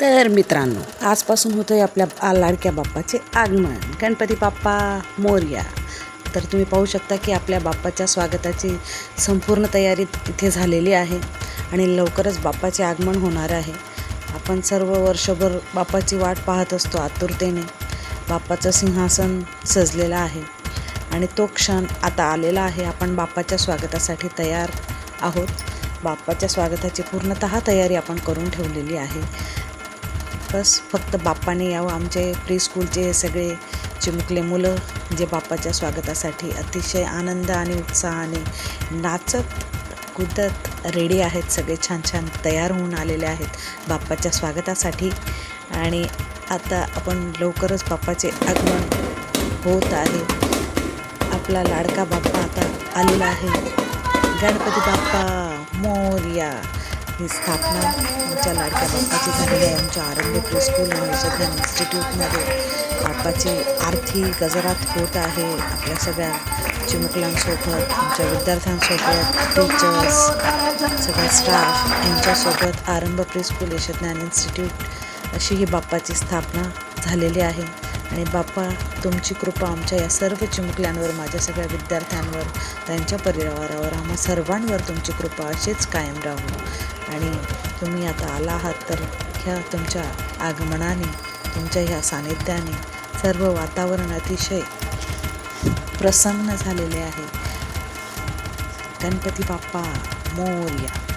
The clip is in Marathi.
तर मित्रांनो आजपासून होतं आहे आपल्या लाडक्या बाप्पाचे आगमन. गणपती बाप्पा मोर्या. तर तुम्ही पाहू शकता की आपल्या बाप्पाच्या स्वागताची संपूर्ण तयारी तिथे झालेली आहे आणि लवकरच बाप्पाचे आगमन होणार आहे. आपण सर्व वर्षभर बाप्पाची वाट पाहत असतो आतुरतेने. बाप्पाचं सिंहासन सजलेलं आहे आणि तो क्षण आता आलेला आहे. आपण बाप्पाच्या स्वागतासाठी तयार आहोत. बाप्पाच्या स्वागताची पूर्णतः तयारी आपण करून ठेवलेली आहे. बस फक्त बाप्पाने यावं. आमचे प्री स्कूलचे सगळे चिमुकले मुलं जे बाप्पाच्या स्वागतासाठी अतिशय आनंद आणि उत्साहाने नाचत कुदत रेडी आहेत. सगळे छान छान तयार होऊन आलेले आहेत बाप्पाच्या स्वागतासाठी. आणि आता आपण लवकरच बाप्पाचे आगमन होत आहे. आपला लाडका बाप्पा आता आलेला आहे. गणपती बाप्पा मोर्या. ही स्थापना आमच्या लाडक्या बाप्पाची झालेली आहे. आमच्या आरंभ प्रस्कूल आणि विश्वज्ञान इन्स्टिट्यूटमध्ये बाप्पाची आरती गजरात होत आहे. आपल्या सगळ्या चिमुकल्यांसोबत आमच्या विद्यार्थ्यांसोबत टीचर्स सगळ्या स्टाफ यांच्यासोबत आरंभ प्रेस्कूल यशज्ञान इन्स्टिट्यूट अशी ही बाप्पाची स्थापना झालेली आहे. आणि बाप्पा तुमची कृपा आमच्या या सर्व चिमुकल्यांवर माझ्या सगळ्या विद्यार्थ्यांवर त्यांच्या परिवारावर आम्हा सर्वांवर तुमची कृपा अशीच कायम राहू. आणि तुम्ही आता आला आहात तर ह्या तुमच्या आगमनाने तुमच्या ह्या सानिध्याने. सर्व वातावरण अतिशय प्रसन्न झालेले आहे. गणपती बाप्पा मोर्या.